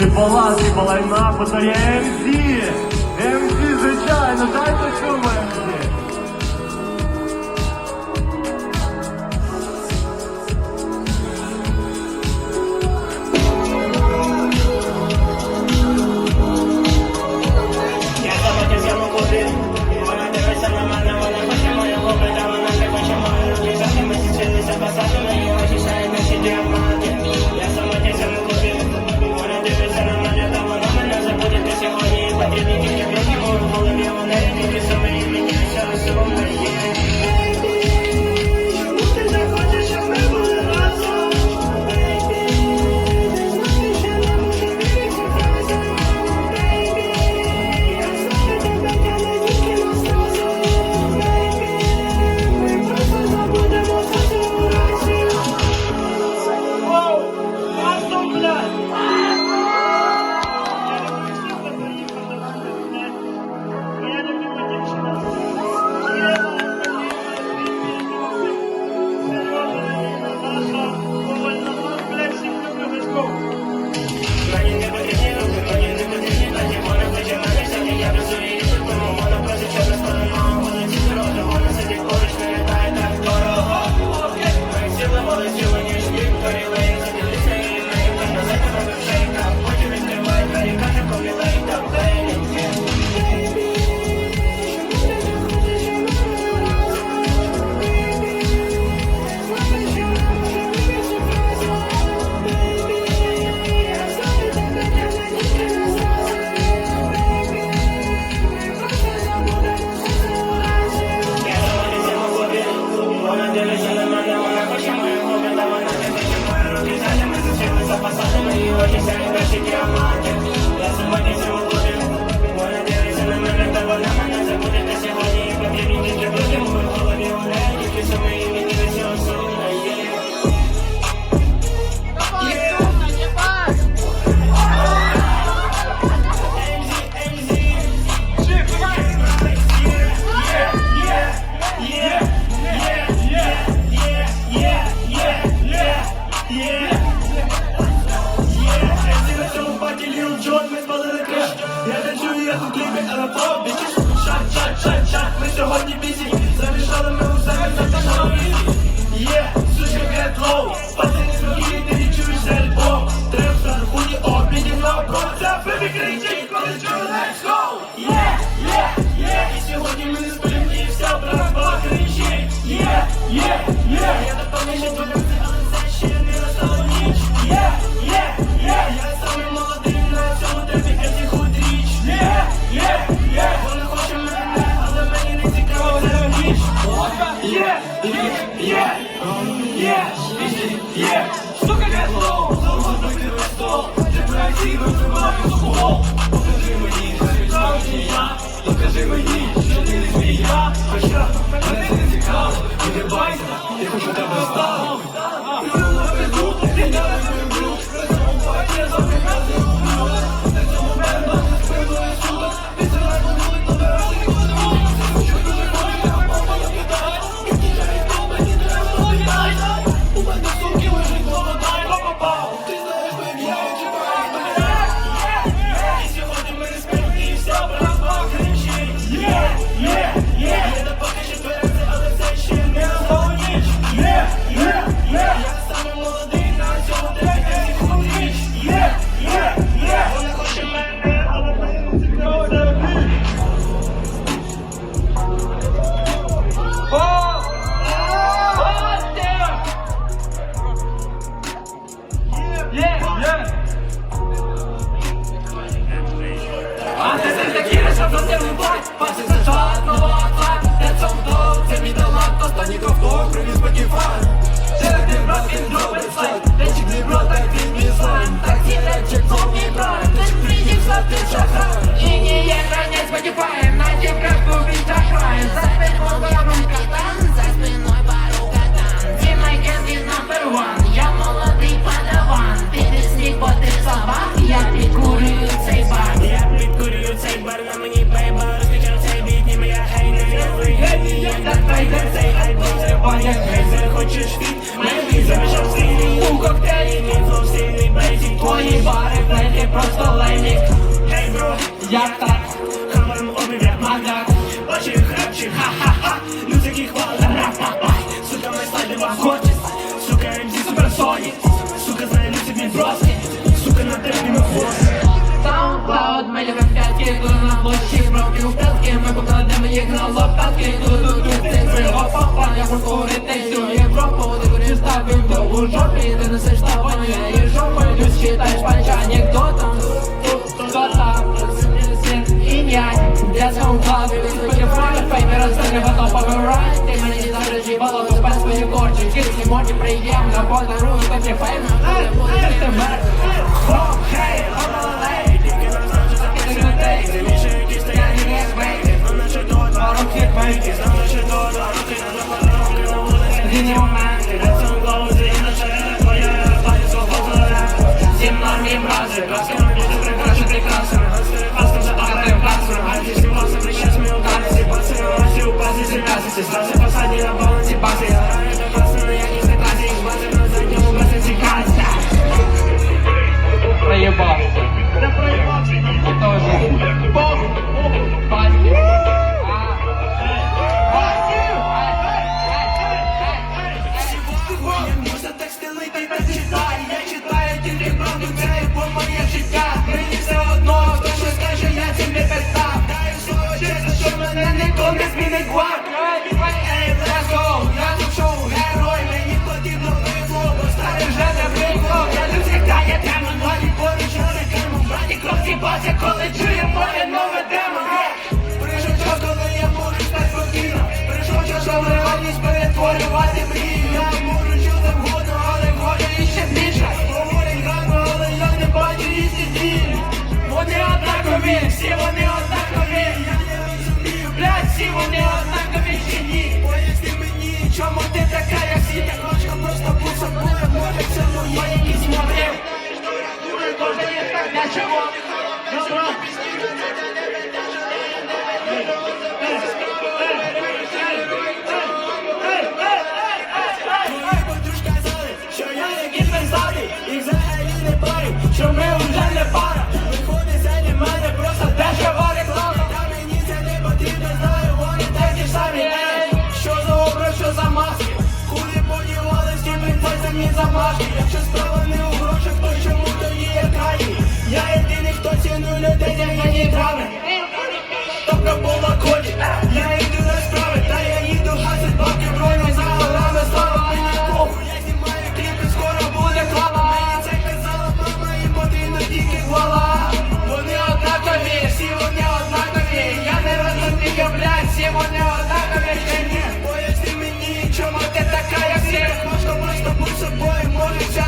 Не Балаці, балайна, подає МС! МС, звичайно, дайте чуми! Mustafa. fucking fire. Tell them not in лопатки, ту-ту-ту, цифри, опа-па Я хочу говорити всю Європу, ти говориш так, він у жопі Ти несеш табану, я її жопою, плюс читаєш панча анекдотом і Для SoundCloud, від Spotify, фейми розстріли, готов помирать Ти мене не зараз їбало, то спай свої корчі Кисні морді приємно, подарую тобі фейми Але будеш ти мертвий коли чує моє нове демо Прийшов час, я можу стати спокійно Прийшов час, коли перетворювати мрію Я можу чути вгодно, але воля іще більше Говорять гарно, але я не бачу їсти дії Вони однакові, всі вони однакові Я не розумію, блядь, всі вони однакові чи ні? Поясни мені, чому ти така, як всі Holy